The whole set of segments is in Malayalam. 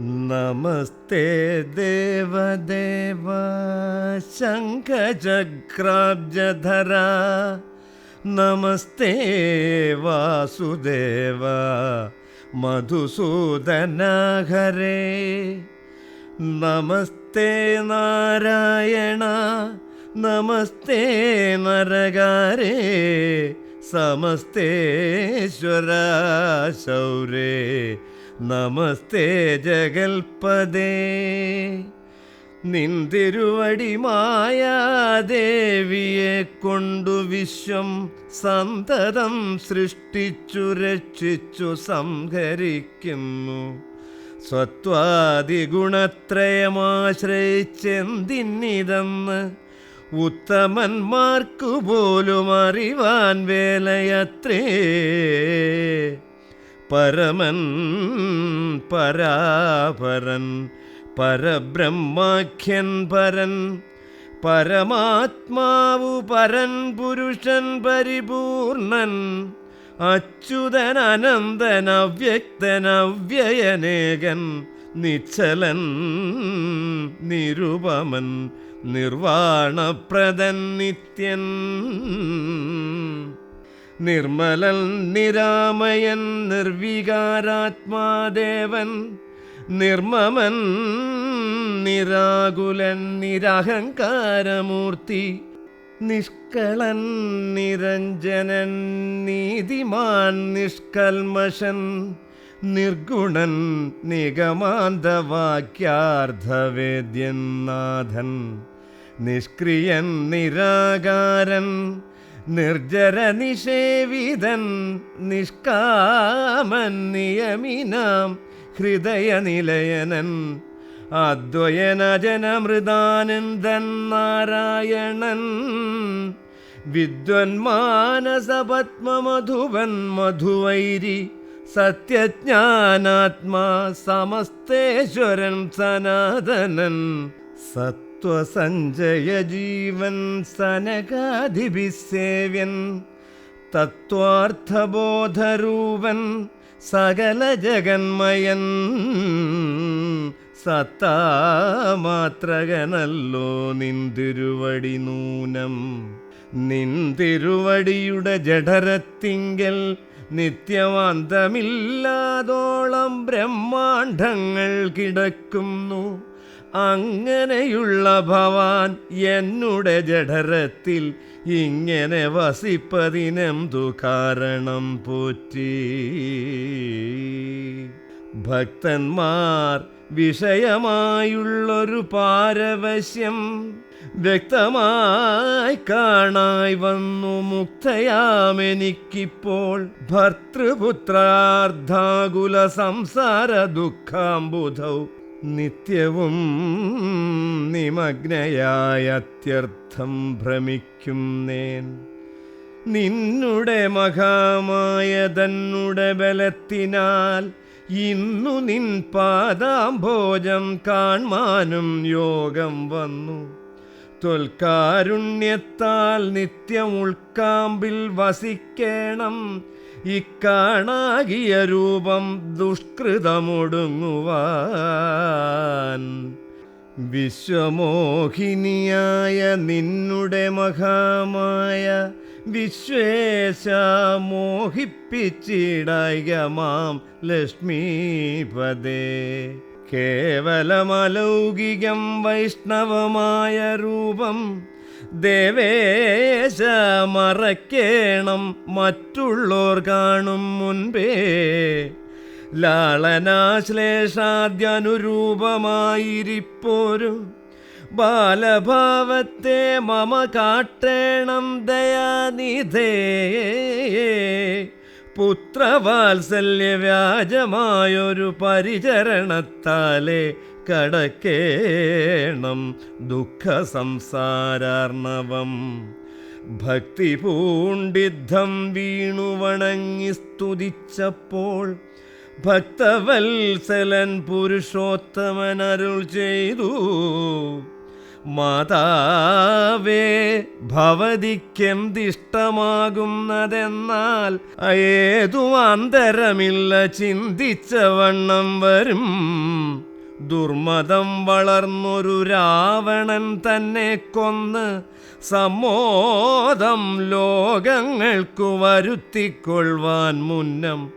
നമസ്തേ ദേവദേവ ശംഖചക്രാബ്ജധര നമസ്തേ വാസുദേവ മധുസൂദന ഹരേ നമസ്തേ നാരായണ നമസ്തേ നരകാരേ സമസ്തേശ്വര ശൗരേ നമസ്തേ ജഗൽപദേ നിന്തിരുവടി മായാദേവിയെ കൊണ്ടു വിശ്വം സന്തതം സൃഷ്ടിച്ചു രക്ഷിച്ചു സംഹരിക്കുന്നു. സ്വത്വാദിഗുണത്രയമാശ്രയിച്ചെന്തിന്നിതെന്ന് ഉത്തമന്മാർക്കു പോലും അറിവാൻ വേലയത്രേ. പരമൻ പരാപരൻ പരബ്രഹ്മാഖ്യൻ പരൻ പരമാത്മാവു പരൻ പുരുഷൻ പരിപൂർണൻ അച്യുതൻ അനന്തൻ അവ്യക്തൻ അവ്യയനേകൻ നിശ്ചലൻ നിരുപമൻ നിർവാണപ്രദൻ നിത്യൻ. നിർമ്മലൻ നിരാമയൻ നിർവികാരാത്മാദേവൻ. നിർമ്മമൻ നിരാകുലൻ നിരഹങ്കാരമൂർത്തി. നിഷ്കളൻ നിരഞ്ജനൻ നീതിമാൻ നിഷ്കൽമഷൻ നിർഗുണൻ നിഗമാന്തവാക്യാർത്ഥവേദ്യൻ നാഥൻ. നിഷ്ക്രിയൻ നിരാകാരൻ നിർജര നിഷേവിതൻ നിഷ്കാമൻ നിയമിനാം ഹൃദയനിലയനൻ അദ്വയനജനമൃദാനന്ദൻ നാരായണൻ വിദ്വന്മാനസപത്മമധുവൻ മധുവൈരി സത്യജ്ഞാനാത്മാ സമസ്തേശ്വരൻ സനാതനൻ സത്വസഞ്ജയ ജീവൻ സനകാധിപിസേവ്യൻ തത്വാർത്ഥബോധരൂപൻ സകല ജഗന്മയൻ സത്താമാത്രകനല്ലോ നിന്തിരുവടി നൂനം നിന്തിരുവടിയുടെ ജഠരത്തിങ്കൽ നിത്യവാന്തമില്ലാതോളം ബ്രഹ്മാണ്ഡങ്ങൾ കിടക്കുന്നു. അങ്ങനെയുള്ള ഭവാൻ എന്നുടെ ജഠരത്തിൽ ഇങ്ങനെ വസിപ്പതിനെന്തു കാരണം പോറ്റി. ഭക്തന്മാർ വിഷയമായുള്ളൊരു പാരവശ്യം വ്യക്തമായി കാണായി വന്നു. മുക്തയാമെനിക്കിപ്പോൾ ഭർത്തൃപുത്രാർദ്ധാകുല സംസാര ദുഃഖാംബുധൗ നിത്യവും നിമഗ്നയായത്യർത്ഥം ഭ്രമിക്കും നേൻ. നിന്നുടെ മഹാമായ തന്നുടെ ബലത്തിനാൽ ഇന്നു നിൻ പാദാംഭോജം കാൺമാനും യോഗം വന്നു. തൊൽക്കാരുണ്യത്താൽ നിത്യം ഉൾക്കാമ്പിൽ വസിക്കേണം. ഇക്കാണാകിയ രൂപം ദുഷ്കൃതമൊടുങ്ങുവാൻ. വിശ്വമോഹിനിയായ നിന്നുടെ മഹാമായ വിശ്വേശ മോഹിപ്പിച്ചിടയമാം ലക്ഷ്മീപദേ. കേവലമലൗകികം വൈഷ്ണവമായ രൂപം ദേവേശ മറക്കേണം മറ്റുള്ളോർ കാണും മുൻപേ. ലാളനാശ്ലേഷാദ്യനുരൂപമായിരിപ്പോരും. ബാലഭാവത്തെ മമ കാട്ടേണം ദയാനിധേ. പുത്രവാത്സല്യ വ്യാജമായൊരു പരിചരണത്താലെ കടക്കേണം ദുഃഖ സംസാരാർണവം ഭക്തി പൂണ്ടിദ്ധം വീണു വണങ്ങി സ്തുതിച്ചപ്പോൾ ഭക്തവത്സലൻ പുരുഷോത്തമൻ അരുൾ ചെയ്തു. മാതാവേ ഭവതിക്കെന്തിഷ്ടമാകുന്നതെന്നാൽ ഏതു അന്തരമില്ല ചിന്തിച്ച വണ്ണം വരും. ദുർമതം വളർന്നൊരു രാവണൻ തന്നെ കൊന്ന് സമോദം ലോകങ്ങൾക്കു വരുത്തിക്കൊള്ളുവാൻ മുന്നം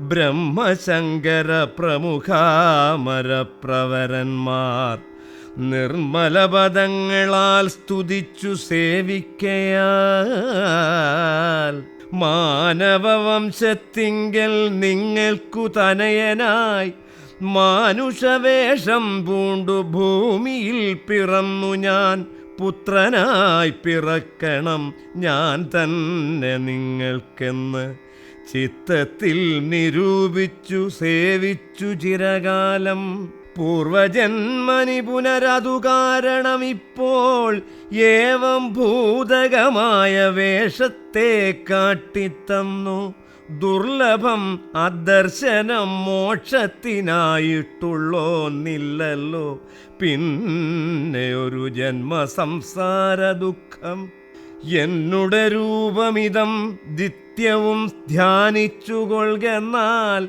ബ്രഹ്മശങ്കര പ്രമുഖാമരപ്രവരന്മാർ നിർമ്മലപദങ്ങളാൽ സ്തുതിച്ചു സേവിക്കയാൽ. മാനവവംശത്തിങ്കൽ നിങ്ങൾക്കു തനയനായി മാനുഷവേഷം പൂണ്ടു ഭൂമിയിൽ പിറന്നു ഞാൻ. പുത്രനായി പിറക്കണം ഞാൻ തന്നെ നിങ്ങൾക്കെന്ന്. ചിത്തത്തിൽ നിരൂപിച്ചു സേവിച്ചു ചിരകാലം. പൂർവജന്മനി പുനരതു കാരണം ഇപ്പോൾ ഏവം ഭൂതകമായ വേഷത്തെ കാട്ടിത്തന്നു. ദുർലഭം അദർശനം മോക്ഷത്തിനായിട്ടുള്ളോന്നില്ലല്ലോ പിന്നെ ഒരു ജന്മ സംസാര ദുഃഖം. എന്നുടെ രൂപമിതം ദിത്യവും ധ്യാനിച്ചുകൊള്ളുകെന്നാൽ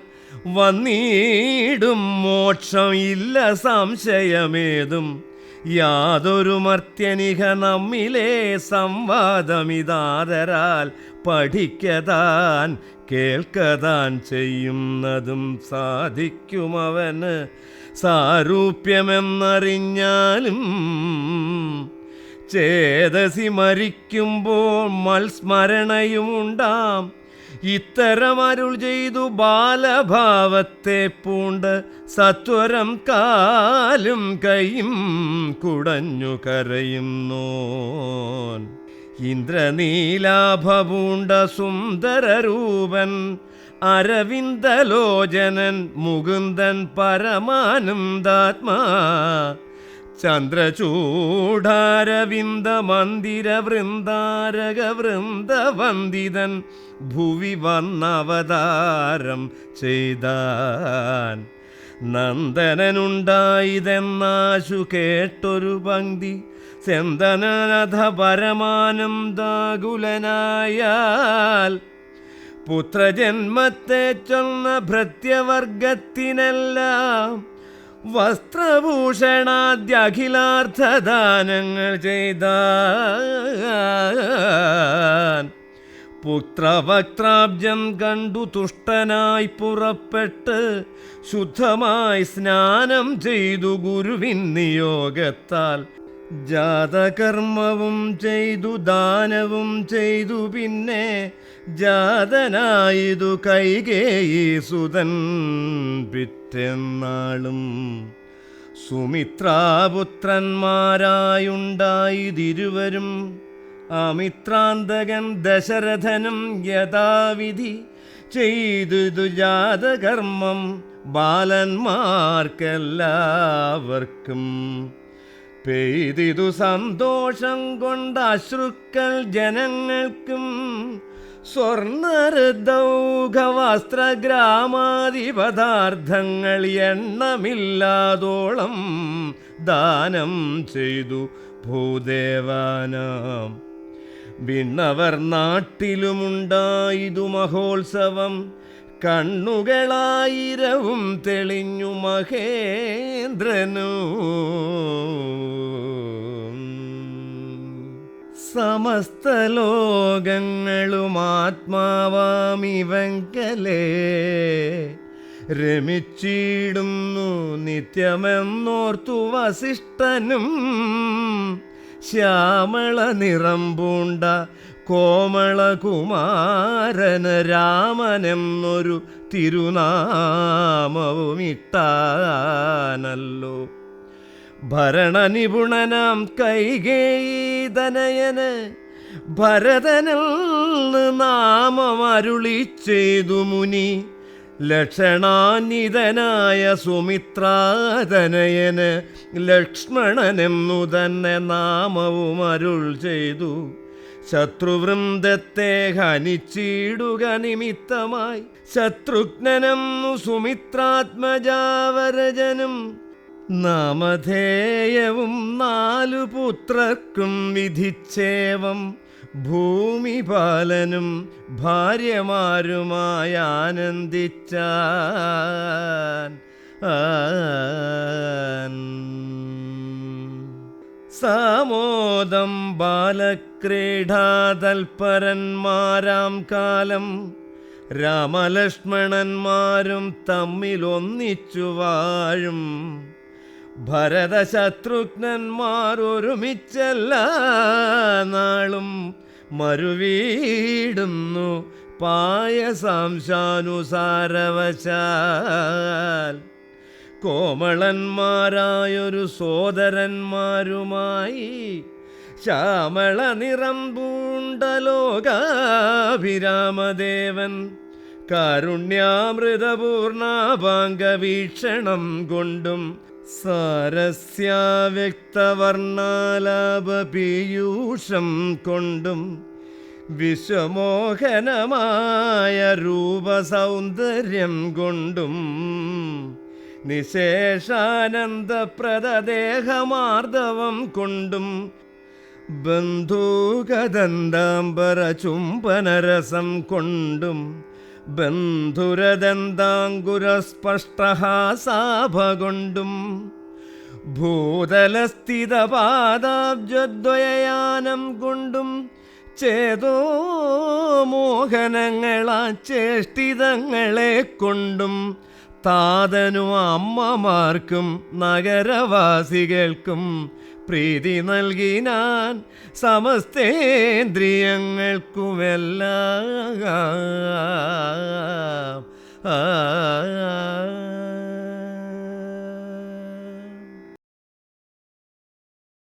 വന്നീടും മോക്ഷം ഇല്ല സംശയമേതും. യാതൊരു മർത്യനിക നമ്മിലെ സംവാദമിതാതരാൽ പഠിക്കതാൻ കേൾക്കതാൻ ചെയ്യുന്നതും സാധിക്കുമവന് സാരൂപ്യമെന്നറിഞ്ഞാലും ചേതസി മരിക്കുമ്പോൾ മൽസ്മരണയുമുണ്ടാം ഇത്തരം അരുൾ ചെയ്തു ബാലഭാവത്തെ പൂണ്ട് സത്വരം കാലും കൈയും കുടഞ്ഞു കരയുന്നു കരയുന്നോൻ. ഇന്ദ്രനീലാഭപൂണ്ട സുന്ദരരൂപൻ അരവിന്ദലോചനൻ മുകുന്ദൻ പരമാനന്ദാത്മാ. ചന്ദ്രചൂഢാരവിന്ദ മന്ദിര വൃന്ദാരക വൃന്ദവന്ദിതൻ ഭുവി വന്നവതാരം ചെയ്താൻ. നന്ദനുണ്ടായിതെന്നാശു കേട്ടൊരു പങ്ക്തി. സെന്തനഥ പരമാനന്ദാകുലനായാൽ പുത്രജന്മത്തെ ചൊന്ന ഭൃത്യവർഗത്തിനെല്ലാം വസ്ത്രഭൂഷണാദ്യഖിലാർത്ഥദാനങ്ങൾ ചെയ്ത പുത്രവക്ത്രാബ്ജം കണ്ടു തുഷ്ടനായി പുറപ്പെട്ട് ശുദ്ധമായി സ്നാനം ചെയ്തു ഗുരുവിൻ നിയോഗത്താൽ ജാതകർമ്മവും ചെയ്തു ദാനവും ചെയ്തു പിന്നെ ജാതനായതു കൈകേയി സുതൻ പിറ്റെന്നാളും. സുമിത്രാപുത്രന്മാരായുണ്ടായിതിരുവരും അമിത്രാന്തകൻ ദശരഥനും യഥാവിധി ചെയ്തു ജാതകർമ്മം ബാലന്മാർക്കെല്ലാവർക്കും. പെയ്തിതു സന്തോഷം കൊണ്ട് അശ്രുക്കൾ ജനങ്ങൾക്കും സ്വർണരദൗഘവസ്ത്രഗ്രാമാദി പദാർത്ഥങ്ങൾ എണ്ണമില്ലാതോളം ദാനം ചെയ്തു ഭൂദേവാനാം. വിണ്ണവർ നാട്ടിലുമുണ്ടായതു മഹോത്സവം കണ്ണുകളായിരവും തെളിഞ്ഞു മഹേന്ദ്രനു. സമസ്ത ലോകങ്ങളും ആത്മാവാമിവങ്കലേ രമിച്ചിടുന്നു നിത്യമെന്നോർത്തു വസിഷ്ഠനും. ശ്യാമള നിറം പൂണ്ട കോമളകുമാരന് രാമനെന്നൊരു തിരുനാമവുമിട്ടാനല്ലോ. ഭരണനിപുണനാം കൈകേതനയന് ഭരതനിൽ നാമമരുളി ചെയ്തു മുനി. ലക്ഷണാനിതനായ സുമിത്രാതനയന് ലക്ഷ്മണനെന്നു തന്നെ നാമവും അരുൾ ചെയ്തു. ശത്രുവൃന്ദത്തെ ഹനിച്ചിടുക നിമിത്തമായി. ശത്രുഘ്നനം സുമിത്രാത്മജാവരജനും. നാമധേയവും നാലു പുത്രർക്കും വിധിച്ചേവം. ഭൂമിപാലനും ഭാര്യമാരുമായി ആനന്ദിച്ച സാമോദം സാമോദം ബാലക്രീഡാതൽപരന്മാരാം കാലം രാമലക്ഷ്മണന്മാരും തമ്മിലൊന്നിച്ചു വാഴും. ഭരതശത്രുഘ്നന്മാർ ഒരുമിച്ചല്ല നാളും മരുവീടുന്നു പായസാംശാനുസാരവശാൽ. കോമളന്മാരായൊരു സോദരന്മാരുമായി ശ്യാമള നിറം പൂണ്ട ലോകാഭിരാമദേവൻ. കാരുണ്യാമൃതപൂർണാപാംഗ വീക്ഷണം കൊണ്ടും സാരസ്യാവ്യക്തവർണാലാപ പീയൂഷം കൊണ്ടും വിശ്വമോഹനമായ രൂപസൗന്ദര്യം കൊണ്ടും നിശേഷാനന്ദപ്രദദേഹമാർദ്ദവം കൊണ്ടും ബന്ധൂകദന്താംബര ചുംബനരസം കൊണ്ടും ബന്ധുരദന്താങ്കുരസ്പഷ്ടഹാസാഭ കൊണ്ടും ഭൂതലസ്ഥിതപാദാബ്ജദ്വയയാനം കൊണ്ടും ചേതോ മോഹനങ്ങളാ ചേഷ്ടിതങ്ങളെ കൊണ്ടും താതനും അമ്മമാർക്കും നഗരവാസികൾക്കും പ്രീതി നൽകിനാൻ സമസ്തേന്ദ്രിയങ്ങൾക്കുമെല്ലാം. ആ.